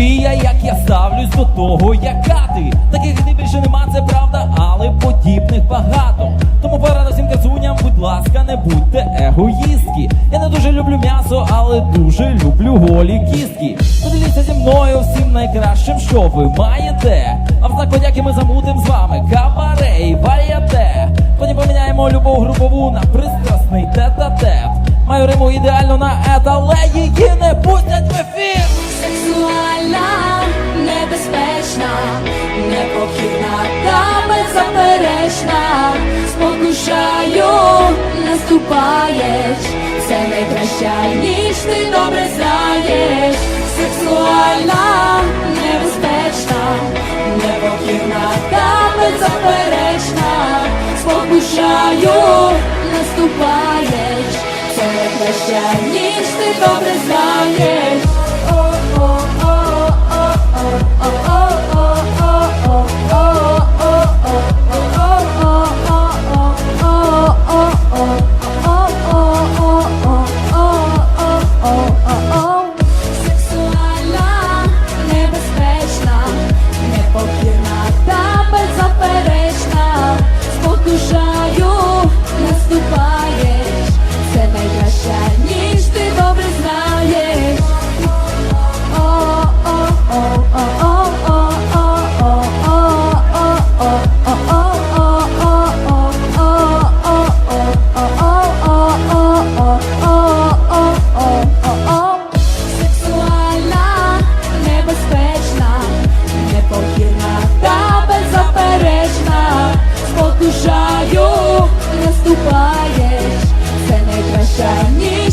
я, як я ставлюсь до того, яка ти. Таких ти більше нема, це правда, але подібних багато. Тому порада всім красуням, будь ласка, не будьте егоїстки. Я не дуже люблю м'ясо, але дуже люблю голі кістки. Поділіться зі мною всім найкращим, що ви маєте. А в знак подяки ми замутим з вами кабаре і. Потім поміняємо любов групову на пристрасний тет-а-тет. Риму ідеально на ет, але її не пустять в ефір. Сексуальна, небезпечна, непохідна та беззаперечна, спокушаю, наступаєш, це найкраща ніч, ти добре знаєш. Сексуальна, небезпечна, непохідна та беззаперечна, спокушаю, наступаєш, найкраща ніч, ти добре знаєш. Спокушаю,